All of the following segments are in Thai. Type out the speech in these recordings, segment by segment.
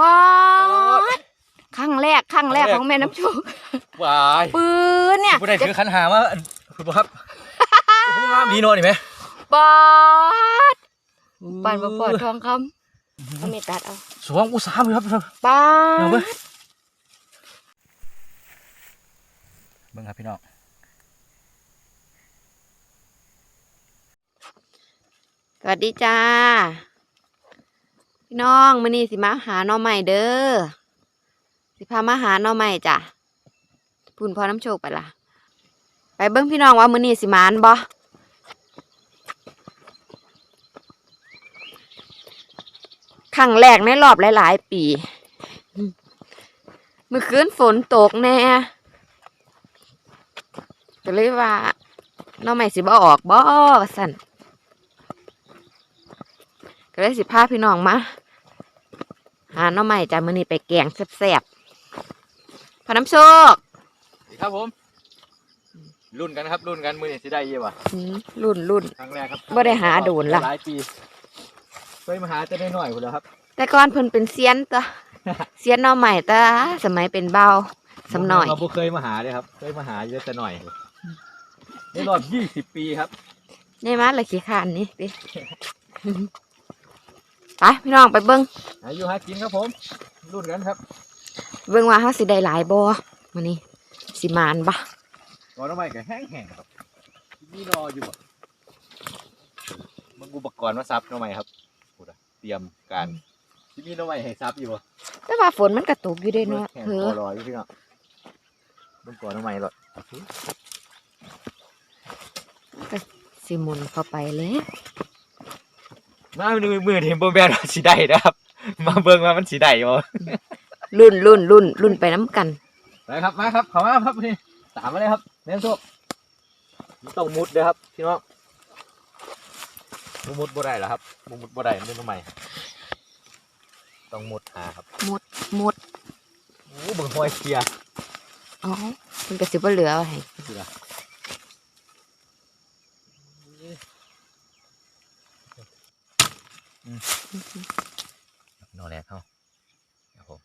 ป๊าดครั้งแรกครั้งแรกของแม่น้ำโชควายปืนเนี่ยผู้ใดถือขันหามาคุณบ่ครับผู้งามดีเนอนนี่ไหมป๊าดปานบ่ปอดทองคำเอาไม่ตัดเอาสองอุตสาหเลยครับป๊าเอาเว้ดยเบิ่งครับพี่น้อง สวัสดีจ้า พี่น้องมื้อนี้สิมาหาหน่อใหม่เด้อ สิพามาหาหน่อใหม่จ้ะพุ่นพอน้ำโชคไปละไปเบิ่งพี่น้องว่ามื้อนี้สิมานบ่ครั้งแรกในรอบหลาย ๆ ปีเมื่อคืนฝนตกแน่ก็เลยว่าน่อใหม่สิบ่ออกบ่สั่น ก็เลยสิพาพี่น้องมาหาหน้องใหม่จ้ะมื้อนี้ไปแกงแซ่บๆพอน้ำโชคครับผมรุ่นกันครับรุ่นกันมือนี่สิได้เยี่ยวะอืมรุ่นรุ่น ครั้งแรกครับบ่ได้หาโดนล่ะ หลายปีเคยมาหาจะได้หน่อยคุณแล้วครับแต่ก่อนเพิ่นเป็นเซียนตัวเซียนหน้องใหม่ตาสมัยเป็นเบาสำหน่อย เราบ่เคยมาหาเลยครับเคยมาหาเยอะแต่หน่อยในรอบยี่สิบปีครับนี่มาเลยขี้ขานนี่ดิ ไปพี่น้องไปเบิ่งหาอยู่หากินครับผมรุ่นกันครับ เบิ่งว่าเฮาสิได้หลายบ่มื้อนี้สิมานบ่ก่อนน้ำใหม่ก็แห้งๆครับมีรออยู่บ่มันอุปกรณ์มาซับน้ำใหม่ครับพูดอะเตรียมการที่มีน้ำใหม่ให้ซับอยู่บ่แต่ว่าฝนมันก็ตกอยู่เด้เนาะแข่งเฮ้คออรออยู่พี่น้องมันก่อนน้ำใหม่หรอกสิหมุนเข้าไปเลย มามือมือเห็นบ่แม่นว่าสิได้นะครับ มาเบิ่งว่ามันสิได้บ่รุ่นรุ่นรุ่นรุ่นไปน้ำกันไปครับมาครับเข้ามาครับนี่ตามมาเลยครับเน้นโชคต้องมุดเด้อครับพี่น้องบ่มุดบ่ได้เหรอครับบ่มุดบ่ได้มันเป็นทำไมต้องมุดหาครับหมดหมดโอ้เบิ่งห้อยเคลียร์อ๋อมันก็สิบ่เหลือให้เสือ โนแรกเข้าครับผม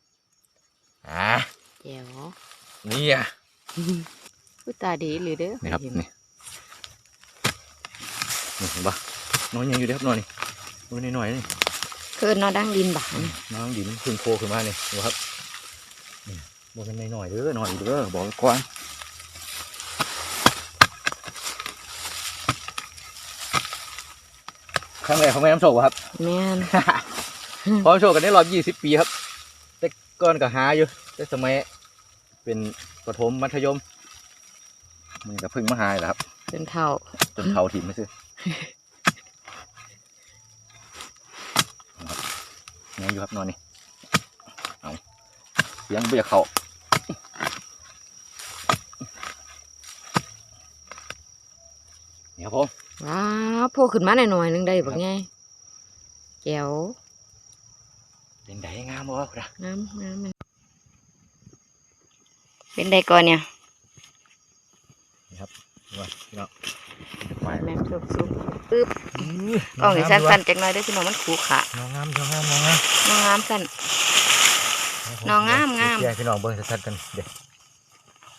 อ่าเดี๋ยวนี่อะผู้ตาดีหรือเด้อนี่ครับ นี่นี่เห็นปะน้อยยังอยู่เด้อครับน้อยนี่ดูนิดหน่อยนี่เกินนอดังดินบานน้องดินพึ่งโคขึ้นมานี่ดูครับนี่บอกกันหน่อยๆเด้อหน่อยเด้อบอกไว้ก่อน ครั้งแรกของแม่น้ำโชกครับ แม่น พร้อมโชว์กันได้รอบยี่สิบปีครับ แต่ก่อนก็หาอยู่ แต่สมัยเป็นประถมมัธยม มันก็เพึ่งมาหาแหละครับ เป็นเท่า จนเท่าถิ่มไม่ซื้อยังอยู่ครับนอนนี่ เอาเสียังเบียเขาเดี๋ยวผม ว้าวโผล่ขึ้นมาหน่อยๆนึงได้บักไงแก้วเป็นไดงามบ่ครับน้ำน้ำมันเป็นได้ก่อนเนี่ยว่าพี่น้องไปแม่สุบสุบปึ๊บกล้องให้สั้นๆจักหน่อยเด้อพี่น้องมันขูขาน้องงามน้องงามน้องงามน้องงามสั้นน้องงามงามเดี๋ยวพี่น้องเบิ่งชัดๆกันเดี๋ยว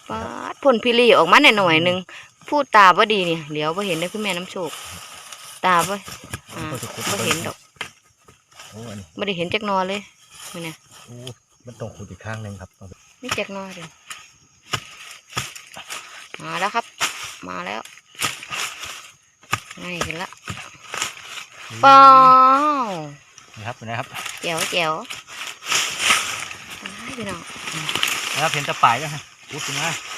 ปาดพ่นพิลีออกมาหน่อยๆหนึง พูดตาบ่ดีเนี่ยเหลียวบ่เห็นได้อคุณแม่น้ำโชค ตาบ่อ่าบ่เห็นดอกโอ้อันนี้บ่ได้เห็นจักหนอเลยมื้อนี้โอ้มันต้องขุดอีกข้างหนึงครับเอาไปนี่จักหนอเดียวมาแล้วครับ มาแล้วง่ายขึ้นละป้าวนี่ครับนะครับแจ๋วแจ๋วอ้ายพี่น้องนะครับเห็นแตะปลายแล้วฮะขุดขึ้นมาอืมนี่ไงรถ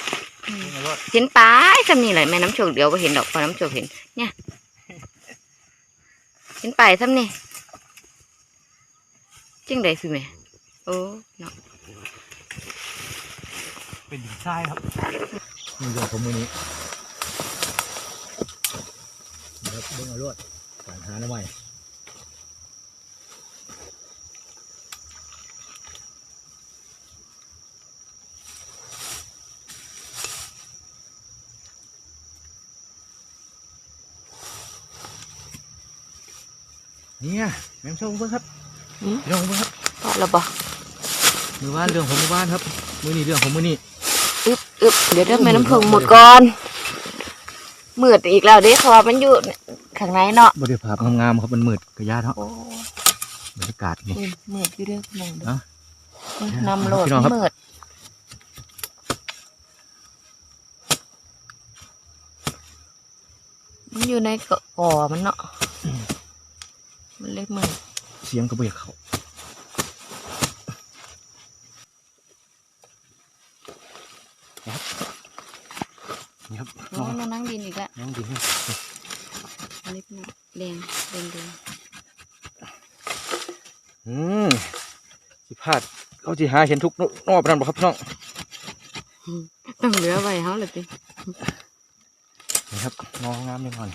เห็นปลายสำนี่แหละแม่น้ำโชคเดี๋ยวบ่เห็นดอกพอน้ำโชคเห็น เนี่ย เห็นปลายสำนี่จังไดคือแม่โอ้เนาะเป็นดินทรายครับนี่เรื่องของมือนี้นะครับเบิ่งเอารวดการหาหน้ำใเนี่ยแม่งชมเพิ่งครับหืมพี่น้องเพิ่งครับพอแล้วบ่มือว่านเรื่องของมือว่านครับ มือนี่เรื่องของมือนี่อึบอึบเดี๋ยวเดี๋ยวแม่น้ำผึ้งหมดก่อนมืดอีกแล้วเด้เพราะว่ามันอยู่ข้างในเนาะบริภาพงามๆครับมันมืดกระยาเนาะโอ้บรรยากาศนี่ยมืดอยู่เด้อพี่น้องเด้อเอ้านำโหลดพี่น้องครับมืดมันอยู่ในก่อมันเนาะ มันเล็กมืดเสียงกระเบียกเขานี่ครับโอ้เรานั่งดินอีกแล้วน้องดินเล็กมืดแดงแดงแดงอืมสิพลาดเขาจีหาเห็นทุกนอกนั่นบ่ครับพี่น้องต้องเหลือไว้เฮาเลยตินี่ครับงองามแน่นอน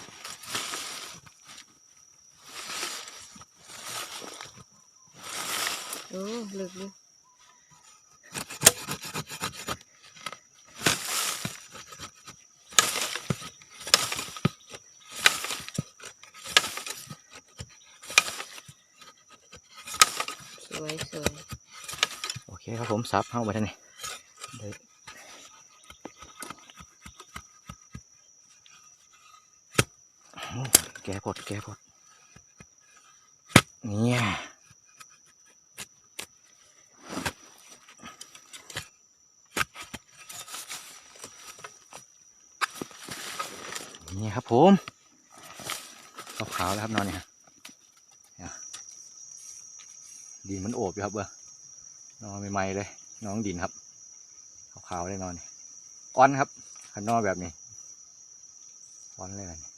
โอ้ เลิกเลยสวยสวยโอเคครับผมซับเข้าไปท่านนี่ได้โอ้แกพดแกพดเนี่ยนี่ ครับผมขาวๆแล้วครับนอนเนี่ยเนี่ยดินมันโอบอยู่ครับเบ้อนอนใหม่ๆเลย น้องดินครับขาวๆเลยนอนนี่ก้อนครับขันนอนแบบนี้ก้อนเลยนะนี่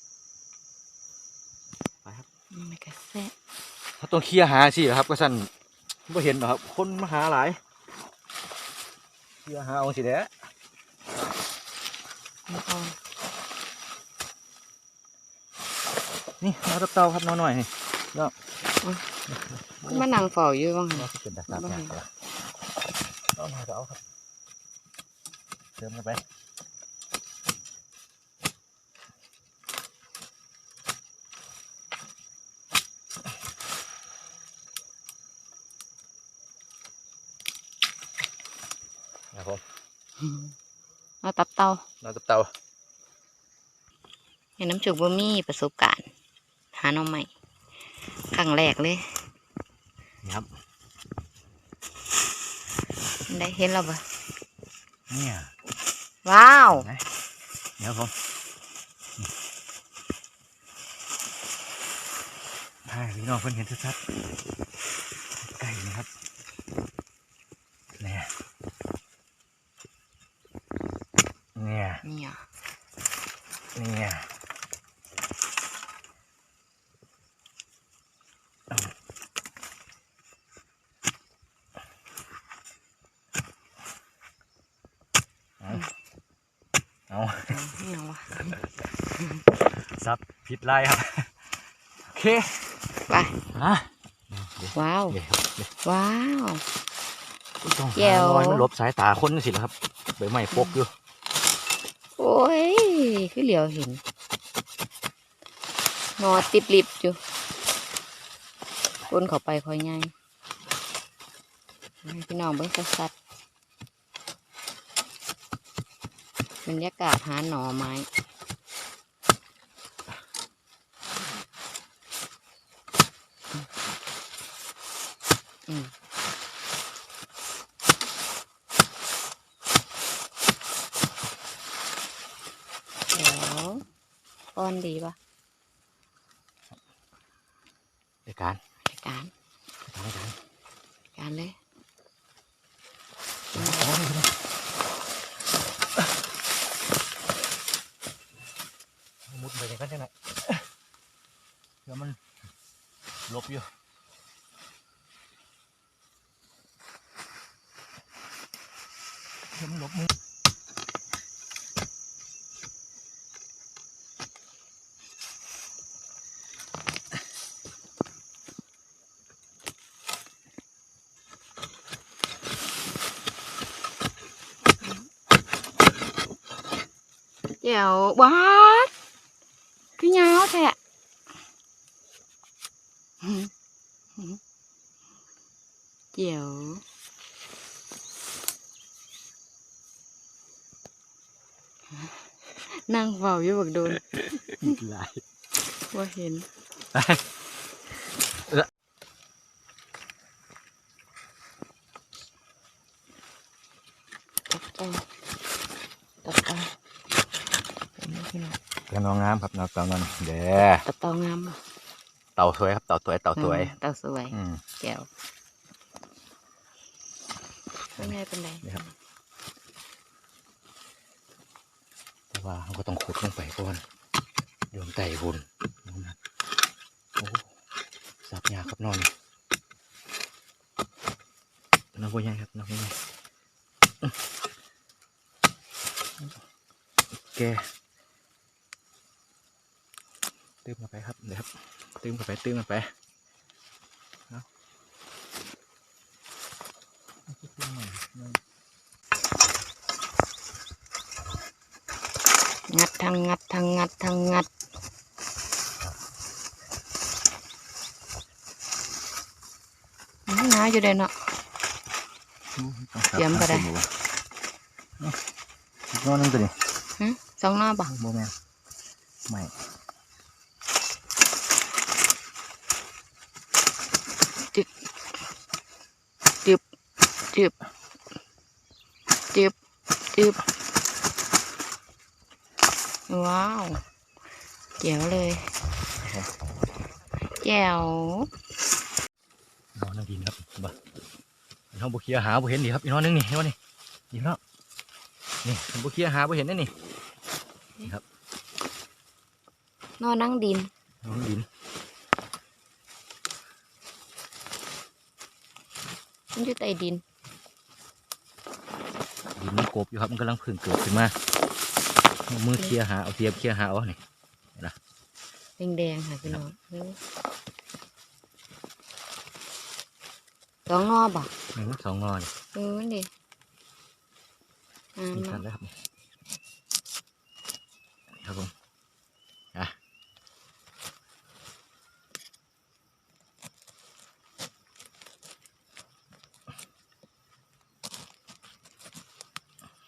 ไปครับไม่กระแซะเขาต้องเคลียร์หาสิครับก็สั่นไม่เห็นหรอกครับ คนมาหาหลายเคลียร์หาเอาสิแหละไม่เอา นี่นอนตับเตาครับนอนหน่อยนี่มานั่งเฝ้าอยู่บ้างนอค่ะนที่เป็นดักดักเนี่ยนอนหาเอาครับเติมกันไปครับผมเอาตับเตานอนตับเตาเห็นน้ำจุกบ่มีประสบการณ์ หาหน้องใหม่ครั้งแรกเลยนี่ครับได้เห็นแล้วปะเนี่ยว้าวเห็นไหมเดี๋ยวผมให้พี่น้องเพิ่นเห็นชัดๆใกล้นี่ครับเนี่ยเนี่ย เนี่ย เนี่ยเอาเอา นี่ยังวะ ซับผิ ดไล่ครับ โอเค ไปนะว้าวเดี๋ยวครับเดี๋ยวว้าวต้องแจ๋หาวรอยมันหลบสายตาคนสินะครับใบไม้ปกอยู่ โอ้ย คือเหลียวเห็นนอติบลิบอยู่คนเข้าไปคอยง่ายให้พี่น้องเบิ่งสัดๆบรรยากาศหาหน่อไม้ เดี๋ยวป้อนดีปะ ในการ รายการ ในการ รายการเลย มุดไปอย่างนั้นจังไงเดี๋ยวมันหลบอยู่ เดี๋ยวมันหลบมือ เดี๋ยวบาดคือยาวแท้ เจียว นั่งเฝ้าอยู่บักโดนหลายว่าเห็นเออตักเอาตักเอาเป็นไงพี่น้องกระนองงามครับน้องกระนองเด้อตักเตางามบ่เต่าสวยครับเต่าสวยเต่าสวยอืมเต่าสวยอืมแก้วเป็นไงเป็นไรนี่ครับ แต่ ว่าเราก็ต้องขุดลงไปก่อนโยมไต่หุ่นนะโอ้สับยาครับนอนน้องบัวใหญ่ครับน้องบัวใหญ่อื้อแกตื้มกันไปครับเดี๋ยวครับตื้มกันไปตื้มกันไปเอาเอาขึ้นมาหน่อยหนึ่ง งัดทางงัดทางงัดทางงัดอื้อหนาอยู่เด้เนาะ เตรียมก็ได้อีกนอนนึงตัวนี้หึสองหน้าบ่โมแมนไม่จึบจึบจึบจึบ ว้าวแจ๋วเลยแจ๋วนอนนั่งดินครับบ่น้องบุเคียหาบุเห็นดีครับอีกนอนนึงนี่เห็นบ่นี่ดีเนาะนี่บุเคียหาบุเห็นได้นี่นอนนั่งดินน้องดินมันอยู่ใต้ดินดินมันกบอยู่ครับมันกำลังพึ่งเกิดขึ้นมา เอามือเคลียหาเอาเทียบเคลียหาเอานี่แดงๆค่ะพี่น้องเออสองนอบ่หนึ่งสองงอนเออมันดิงามนี่ทันเนาะแล้วครับครับผมอะ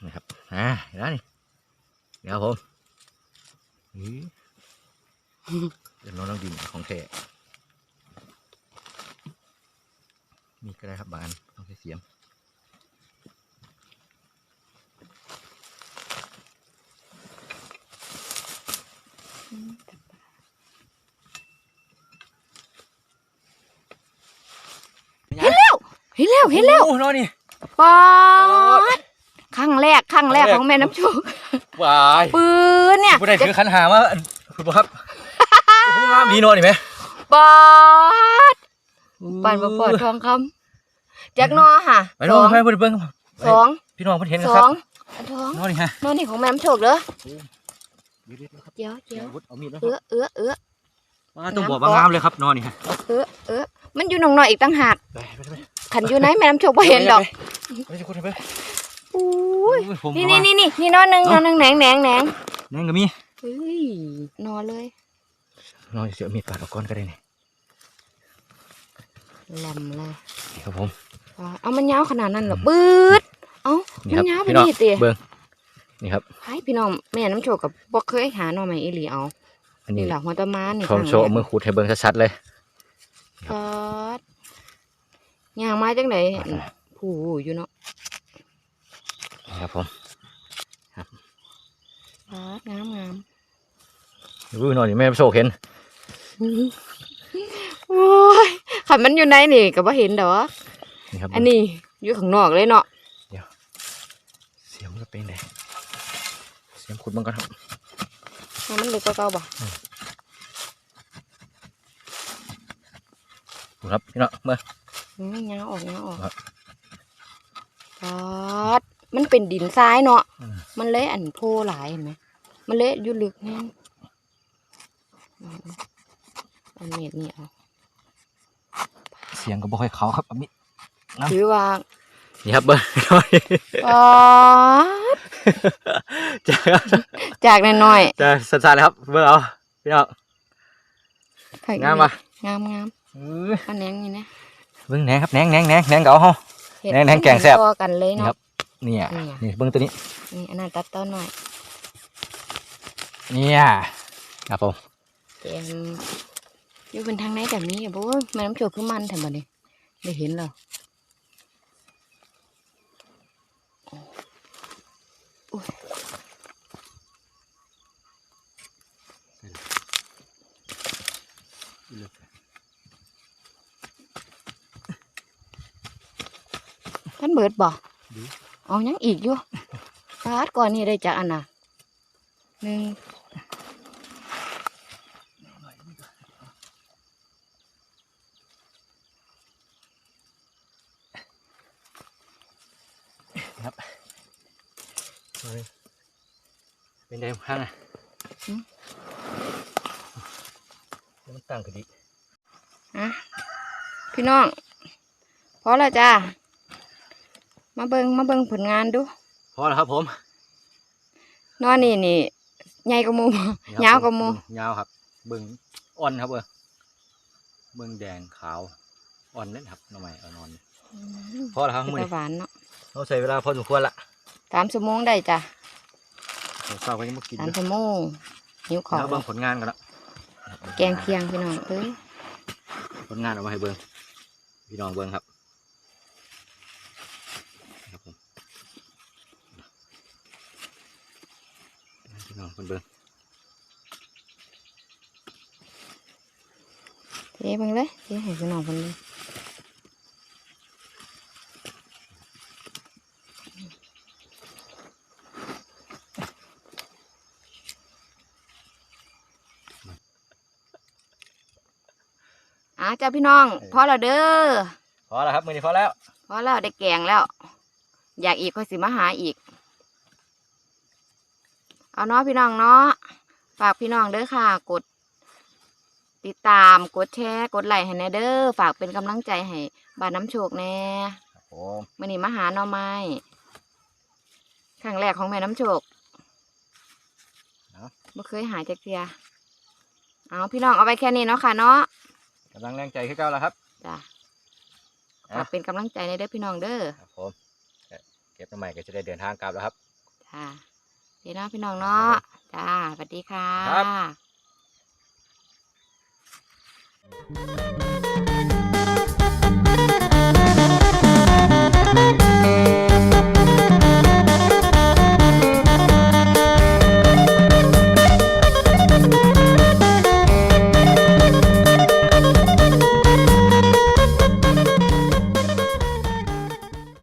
นี่ครับอ่าเห็นแล้วนี่เดี๋ยว ครับผมนี่เดี๋ยวน้องน้องดินของแท้มีก็ได้ครับบางอันต้องใช้เสียมเห็นแล้ว เห็นแล้ว เห็นแล้ว โอ้น้องนี่ปอดค รั้งแรกครั้งแรกครั้งแรกของแม่น้ำโชควายปืนเนี่ยผู้ใดถือขันหามาคุณพ่อครับโอ้โหงามดีเนอนนี่ไหมปอดปันมาปอดทองคำจากนอค่ะไปน้องให้เพื่อนเบิ่งสองพี่น้องเพื่อนเห็นกันสคอรับงอันทองนอนนี่ฮะนอนนี่ของแม่น้ำโชคเด้อเดี๋ยวๆครับเจียวเจียวเอามีดแล้วเอื้อเอื้อเอื้อมาต้องบอกว่างามเลยครับนอนนี่ฮะเอื้อเอื้อมันอยู่หนองน้อยอีกต่างหากไปไปไปขันอยู่ไหนแม่น้ำโชคบ่เห็นดอกไปจะคุยไป อุ้ยผมนี่นี่นี่นี่นี่นอนหนึ่งนอนหนึ่งแหนงแหนงแหนงนั่นก็มีเฮ้ยนอนเลยนอนเสียมีดปาดออกก้อนก็ได้นี่แหลมเลยนี่ครับผมอ่าเอามันยาวขนาดนั้นเหรอปืดเอ้านี่มัคนรับยาวไปพี่น้องนี่เตี๋ยเบิ่งนี่ครับให้พี่น้องแม่น้ำโชคกับบ่เคยหาหน่อไม้อีหลีเอาอันนี้นี่แหละหัวตะมานนี่ชมโชว์เอามือขูดให้เบิ่งชัดๆเลยปอดย่างไม้จังไหนปาดนะผู้อยู่เนาะนี่ ครับผมปอดงามงามอุ้ยนอนนี่แม่โชคเห็นโอ้ยขันมันอยู่ในนี่ก็บ่เห็นดอกนี่ครับอันนี้อยู่ข้างนอกเลยเนาะเสียงมันจะเป็นไงเสียงขุดมันก่อนครับให้มันเล็กกว่าเก่าบ่ดูครับพี่น้องเมื่ออืมยาวออกยาวออกครับปอด มันเป็นดินทรายเนาะอืม มันเละอันโพหลายเห็นไหมมันเละอยู่ลึกแน่นอืมอันนี้นี่เอาเสียงก็บ่ค่อยเขาครับอันนี้ครับถือว่านี่ครับเบอร์น้อยปอดจ้าจากน้อยจะสั้นๆเลยครับเบอร์เอาพี่น้องๆงามปะงามงามเออข้าวแหนงนี่นะ เบิ่งแหนงครับแหนงแหนงแหนงแหนงเก่าเฮาเห็ดแหนงแหนงแกงแซ่บต่อกันเลยนี่ครัเนาะบ เนี่ยเนี่ย นี่เบิ่งตัวนี้ นี่อันนั้นตัดต้นหน่อยเนี่ยครับผมเกมอยู่เป็นทางไหนแต่มีอะโบ้ยแม่น้ำโจกคือมันแถมบัดนี้ได้เห็นเหรออุ้ยท่านเบิดบ่ เอายังอีกอยู่ฟาดก่อนนี่ได้จากอันน่ะหนึ่งเป็นไงข้างอะมันตั้งขึ้นดิอะพี่น้องพอแล้วจ้า มาเบิงมาเบิงผลงานดูพอแล้วครับ ผมนอนนี่นี่ใหญ่กว่าหมูนี่ครับยาวกว่าหมูยาวครับ เบิ่งอ่อนครับเบิ่งเบิ่งแดงขาวอ่อนเล่นครับหน้องใหม่เอานอนพอแล้วครับเป็นมื้อตานี้หวานเนาะเราใช้เวลาพอสมควรละสามชั่วโมงได้จ้ะเราเศร้าก็ยังไม่กินสามเลยชั่วโมงหิวขอแล้วเบิ่งผลงานกันละแกงเคียงพี่น้องเอ้ยผลงานเอามาให้เบิ่งพี่น้องเบิ่งครับครับผมพี่ น้องคนเบิ่งเทเบิงเลยเทให้พี่น้องคนเลยอะจ้าพี่น้อง พอแล้วเด้อพอแล้วครับมื้อนี้พอแล้ว พอแล้วได้แกงแล้ว อยากอีกค่อยสิมาหาอีก เอาเนาะพี่น้องเนาะฝากพี่น้องเด้อค่ะ กด ติดตามกดแชร์กดไลค์ให้แน่เด้อฝากเป็นกำลังใจให้บ้านน้ำโชคแน่ครับผมมื่อนี้มาหาหน่อไม้ครั้งแรกของแม่น้ำโชคบ่เคยหายจากเทียเอาพี่น้องเอาไปแค่นี้เนาะค่ะเนาะกำลังแรงใจขึ้นเก้าแล้วครับจ้ะอะฝากเป็นกำลังใจในเด้อพี่น้องเด้อครับผมเก็บน้ำใหม่ก็จะได้เดินทางกลับแล้วครับจ้าพี่น้องพี่น้องเนาะจ้าสวัสดีค่ะครับ